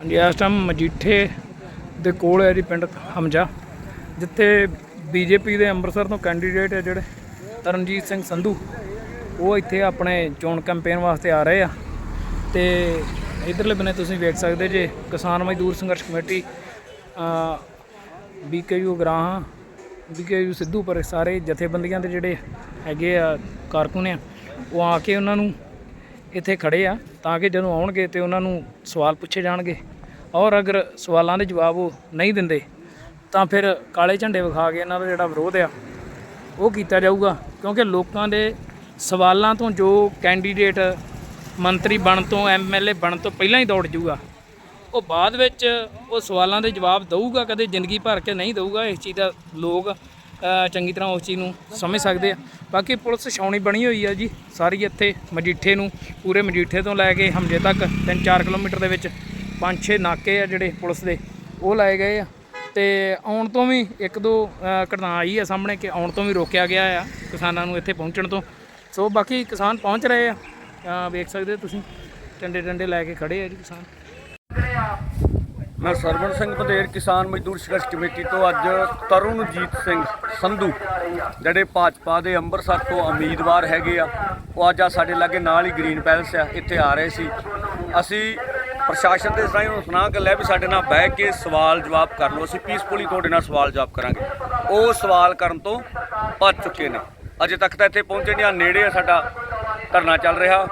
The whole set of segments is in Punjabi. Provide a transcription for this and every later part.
ਹਾਂਜੀ, ਇਸ ਟਾਈਮ ਮਜੀਠੇ ਦੇ ਕੋਲ ਹੈ ਜੀ ਪਿੰਡ ਹਮਜਾ, ਜਿੱਥੇ ਬੀਜੇਪੀ ਦੇ ਅੰਮ੍ਰਿਤਸਰ ਤੋਂ ਕੈਂਡੀਡੇਟ ਹੈ ਜਿਹੜੇ ਤਰਨਜੀਤ ਸਿੰਘ ਸੰਧੂ, ਉਹ ਇੱਥੇ ਆਪਣੇ ਚੋਣ ਕੈਂਪੇਨ ਵਾਸਤੇ ਆ ਰਹੇ ਆ। ਤੇ ਇਧਰਲੇ ਬੰਨੇ ਤੁਸੀਂ ਵੇਖ ਸਕਦੇ ਜੇ, ਕਿਸਾਨ ਮਜ਼ਦੂਰ ਸੰਘਰਸ਼ ਕਮੇਟੀ ਬੀਕੇਯੂ ਗਰਾਹਾਂ ਬੀਕੇਯੂ ਸਿੱਧੂਪੁਰ ਸਾਰੇ ਜਥੇਬੰਦੀਆਂ ਦੇ ਜਿਹੜੇ ਹੈਗੇ ਆ ਕਾਰਕੁਨ ਆ, ਉਹ ਆ ਕੇ ਉਹਨਾਂ ਨੂੰ ਇੱਥੇ ਖੜੇ ਆ ਤਾਂ ਕਿ ਜਦੋਂ ਆਉਣਗੇ ਤੇ ਉਹਨਾਂ ਨੂੰ ਸਵਾਲ ਪੁੱਛੇ ਜਾਣਗੇ। ਔਰ ਅਗਰ ਸਵਾਲਾਂ ਦੇ ਜਵਾਬ ਉਹ ਨਹੀਂ ਦਿੰਦੇ, ਤਾਂ ਫਿਰ ਕਾਲੇ ਝੰਡੇ ਵਿਖਾ ਕੇ ਇਹਨਾਂ ਦਾ ਜਿਹੜਾ ਵਿਰੋਧ ਆ, ਉਹ ਕੀਤਾ ਜਾਊਗਾ। ਕਿਉਂਕਿ ਲੋਕਾਂ ਦੇ ਸਵਾਲਾਂ ਤੋਂ ਜੋ ਕੈਂਡੀਡੇਟ ਮੰਤਰੀ ਬਣਨ ਤੋਂ ਐਮਐਲਏ ਬਣਨ ਤੋਂ ਪਹਿਲਾਂ ਹੀ ਦੌੜ ਜਾਊਗਾ, ਉਹ ਬਾਅਦ ਵਿੱਚ ਉਹ ਸਵਾਲਾਂ ਦੇ ਜਵਾਬ ਦਊਗਾ, ਕਦੇ ਜ਼ਿੰਦਗੀ ਭਰ ਕੇ ਨਹੀਂ ਦਊਗਾ। ਇਸ ਚੀਜ਼ ਦਾ ਲੋਕ ਚੰਗੀ ਤਰ੍ਹਾਂ ਉਸ ਚੀਜ਼ ਨੂੰ ਸਮਝ ਸਕਦੇ ਆ। ਬਾਕੀ ਪੁਲਿਸ ਛਾਉਣੀ ਬਣੀ ਹੋਈ ਆ ਜੀ, ਸਾਰੀ ਇੱਥੇ ਮਜੀਠੇ ਨੂੰ, ਪੂਰੇ ਮਜੀਠੇ ਤੋਂ ਲੈ ਕੇ ਹਮਜੇ ਤੱਕ 3-4 ਕਿਲੋਮੀਟਰ ਦੇ ਵਿੱਚ 5-6 ਨਾਕੇ ਆ ਜਿਹੜੇ ਪੁਲਿਸ ਦੇ, ਉਹ ਲਾਏ ਗਏ ਆ। ਤੇ ਆਉਣ ਤੋਂ ਵੀ ਇੱਕ ਦੋ ਘਟਨਾ ਆਈ ਆ ਸਾਹਮਣੇ ਕਿ ਆਉਣ ਤੋਂ ਵੀ ਰੋਕਿਆ ਗਿਆ ਆ ਕਿਸਾਨਾਂ ਨੂੰ ਇੱਥੇ ਪਹੁੰਚਣ ਤੋਂ। ਸੋ ਬਾਕੀ ਕਿਸਾਨ ਪਹੁੰਚ ਰਹੇ ਆ। ਵੇਖ ਸਕਦੇ ਹੋ ਤੁਸੀਂ ਟੰਡੇ ਟੰਡੇ ਲੈ ਕੇ ਖੜੇ ਆ ਜੀ ਕਿਸਾਨ। ਮੈਂ ਸਰਵਣ ਸਿੰਘ ਬਧੇਰ ਕਿਸਾਨ ਮਜ਼ਦੂਰ ਸੰਘਰਸ਼ ਕਮੇਟੀ ਤੋਂ ਅੱਜ ਤਰੁਣਜੀਤ ਸਿੰਘ ਸੰਧੂ, ਜਿਹੜੇ ਭਾਜਪਾ ਦੇ ਅੰਮ੍ਰਿਤਸਰ ਤੋਂ ਉਮੀਦਵਾਰ ਹੈਗੇ ਆ, ਉਹ ਅੱਜ ਆ ਸਾਡੇ ਲਾਗੇ ਨਾਲ ਹੀ ਗ੍ਰੀਨ ਪੈਲਸ ਆ, ਇੱਥੇ ਆ ਰਹੇ ਸੀ। ਅਸੀਂ ਪ੍ਰਸ਼ਾਸਨ ਦੇ ਸਾਈਂ ਨੂੰ ਸੁਣਾ ਕੇ ਲੈ ਵੀ ਸਾਡੇ ਨਾਲ ਬਹਿ ਕੇ ਸਵਾਲ ਜਵਾਬ ਕਰ ਲਓ, ਅਸੀਂ ਪੀਸਫੁਲੀ ਤੁਹਾਡੇ ਨਾਲ ਸਵਾਲ ਜਵਾਬ ਕਰਾਂਗੇ। ਉਹ ਸਵਾਲ ਕਰਨ ਤੋਂ ਭੱਜ ਚੁੱਕੇ ਨੇ। ਅਜੇ ਤੱਕ ਤਾਂ ਇੱਥੇ ਪਹੁੰਚੇ ਨਹੀਂ ਆ ਨੇੜੇ ਆ ਸਾਡਾ ਧਰਨਾ ਚੱਲ ਰਿਹਾ।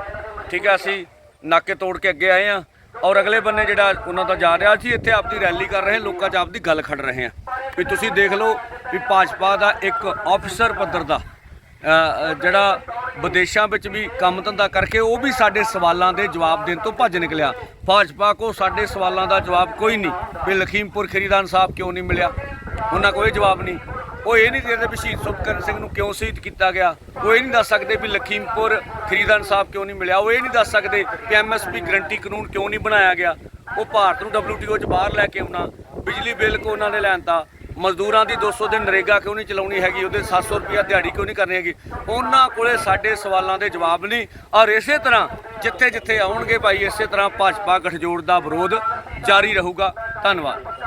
ਠੀਕ ਹੈ ਅਸੀਂ ਨਾਕੇ ਤੋੜ ਕੇ ਅੱਗੇ ਆਏ ਆ। ਔਰ ਅਗਲੇ ਬੰਨੇ ਜਿਹੜਾ ਉਹਨਾਂ ਦਾ ਜਾ ਰਿਹਾ ਸੀ ਇੱਥੇ ਆਪਦੀ ਰੈਲੀ ਕਰ ਰਹੇ ਲੋਕਾਂ 'ਚ ਆਪਦੀ ਗੱਲ ਖੜ ਰਹੇ ਆ ਵੀ ਤੁਸੀਂ ਦੇਖ ਲਓ ਵੀ ਭਾਜਪਾ ਦਾ ਇੱਕ ਆਫੀਸਰ ਪੱਧਰ ਦਾ ਜਿਹੜਾ ਵਿਦੇਸ਼ਾਂ ਵਿੱਚ ਵੀ ਕੰਮ ਧੰਦਾ ਕਰਕੇ ਉਹ ਵੀ ਸਾਡੇ ਸਵਾਲਾਂ ਦੇ ਜਵਾਬ ਦੇਣ ਤੋਂ ਭੱਜ ਨਿਕਲਿਆ। ਭਾਜਪਾ ਕੋ ਸਾਡੇ ਸਵਾਲਾਂ ਦਾ ਜਵਾਬ ਕੋਈ ਨਹੀਂ। ਵੀ ਲਖੀਮਪੁਰ ਖਰੀਦਾਨ ਸਾਹਿਬ ਕਿਉਂ ਨਹੀਂ ਮਿਲਿਆ? ਉਹਨਾਂ ਕੋਈ ਜਵਾਬ ਨਹੀਂ। ਉਹ ਇਹ ਨਹੀਂ ਦੇਖਦੇ ਵੀ ਸ਼ਹੀਦ ਸੁਖਕਰਨ ਸਿੰਘ ਨੂੰ ਕਿਉਂ ਸ਼ਹੀਦ ਕੀਤਾ ਗਿਆ। ਉਹ ਇਹ ਨਹੀਂ ਦੱਸ ਸਕਦੇ ਵੀ ਲਖੀਮਪੁਰ ਖਰੀਦਾਨ ਸਾਹਿਬ ਕਿਉਂ ਨਹੀਂ ਮਿਲਿਆ। ਉਹ ਇਹ ਨਹੀਂ ਦੱਸ ਸਕਦੇ ਕਿ ਐਮਐਸਪੀ ਗਰੰਟੀ ਕਾਨੂੰਨ ਕਿਉਂ ਨਹੀਂ ਬਣਾਇਆ ਗਿਆ। ਉਹ ਭਾਰਤ ਨੂੰ WTO 'ਚ ਬਾਹਰ ਲੈ ਕੇ ਆਉਣਾ, ਬਿਜਲੀ ਬਿੱਲ ਕੋ ਉਹਨਾਂ ਨੇ ਲੈਣਤਾ ਮਜ਼ਦੂਰਾਂ ਦੀ 200 ਦਿਨ ਨਰੇਗਾ ਕਿਉਂ ਨਹੀਂ ਚਲਾਉਣੀ ਹੈਗੀ, ਉਹਦੇ 700 ਰੁਪਿਆ ਦਿਹਾੜੀ ਕਿਉਂ ਨਹੀਂ ਕਰਨੀ ਹੈਗੀ। ਉਹਨਾਂ ਕੋਲੇ ਸਾਡੇ ਸਵਾਲਾਂ ਦੇ ਜਵਾਬ ਨਹੀਂ। ਔਰ ਇਸੇ ਤਰ੍ਹਾਂ ਜਿੱਥੇ ਜਿੱਥੇ ਆਉਣਗੇ ਭਾਈ, ਇਸੇ ਤਰ੍ਹਾਂ ਭਾਜਪਾ ਗਠਜੋੜ ਦਾ ਵਿਰੋਧ ਜਾਰੀ ਰਹੂਗਾ। ਧੰਨਵਾਦ।